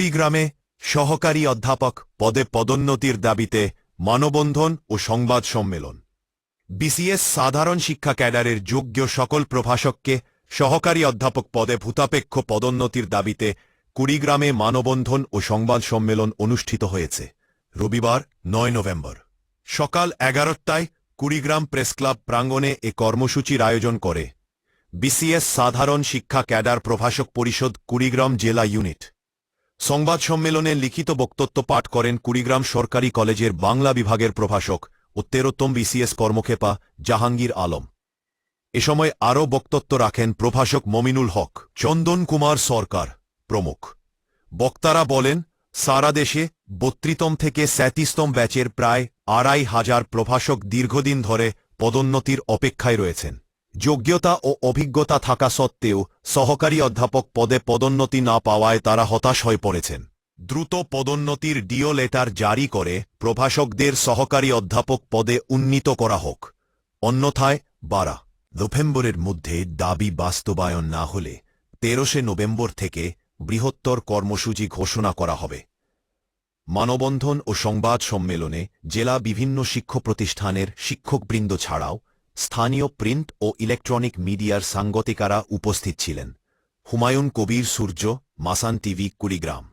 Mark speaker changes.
Speaker 1: কুড়িগ্রামে সহকারী অধ্যাপক পদে পদোন্নতির দাবিতে মানবন্ধন ও সংবাদ সম্মেলন। বিসিএস সাধারণ শিক্ষা ক্যাডারের যোগ্য সকল প্রভাষককে সহকারী অধ্যাপক পদে ভূতাপেক্ষ পদোন্নতির দাবিতে কুড়িগ্রামে মানবন্ধন ও সংবাদ সম্মেলন অনুষ্ঠিত হয়েছে। রবিবার, নয় নভেম্বর। সকাল এগারোটায় কুড়িগ্রাম প্রেসক্লাব প্রাঙ্গণে এ কর্মসূচির আয়োজন করে বিসিএস সাধারণ শিক্ষা ক্যাডার প্রভাষক পরিষদ কুড়িগ্রাম জেলা ইউনিট। সংবাদ সম্মেলনে লিখিত বক্তব্য পাঠ করেন কুড়িগ্রাম সরকারি কলেজের বাংলা বিভাগের প্রভাষক ও তেরোত্তম বিসিএস কর্মক্ষেপা জাহাঙ্গীর আলম। এ সময় আরও বক্তব্য রাখেন প্রভাষক মমিনুল হক, চন্দন কুমার সরকার প্রমুখ। বক্তারা বলেন, সারা দেশে বত্রিতম থেকে স্যাতিস্তম ব্যাচের প্রায় আড়াই হাজার প্রভাষক দীর্ঘদিন ধরে পদোন্নতির অপেক্ষায় রয়েছেন। যোগ্যতা ও অভিজ্ঞতা থাকা সত্ত্বেও সহকারী অধ্যাপক পদে পদোন্নতি না পাওয়ায় তারা হতাশ হয়ে পড়েছেন। দ্রুত পদোন্নতির ডিও লেটার জারি করে প্রভাষকদের সহকারী অধ্যাপক পদে উন্নীত করা হোক। অন্যথায় বারা, নভেম্বরের মধ্যে দাবি বাস্তবায়ন না হলে তেরোশে নভেম্বর থেকে বৃহত্তর কর্মসূচি ঘোষণা করা হবে। মানবন্ধন ও সংবাদ সম্মেলনে জেলা বিভিন্ন শিক্ষা প্রতিষ্ঠানের শিক্ষকবৃন্দ ছাড়াও স্থানীয় প্রিন্ট ও ইলেকট্রনিক মিডিয়ার সাংগতিকারা উপস্থিত ছিলেন। হুমায়ুন কবির সূর্য মাসান টিভি কুড়িগ্রাম।